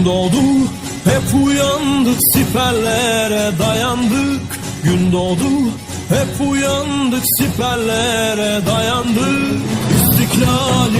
Gün doğdu hep uyandık siperlere dayandık. Gün doğdu hep uyandık siperlere dayandık. İstiklalin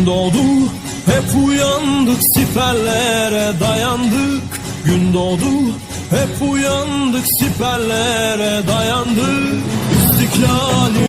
Gün doğdu hep uyandık siperlere dayandık. Gün doğdu hep uyandık siperlere dayandık. İstiklali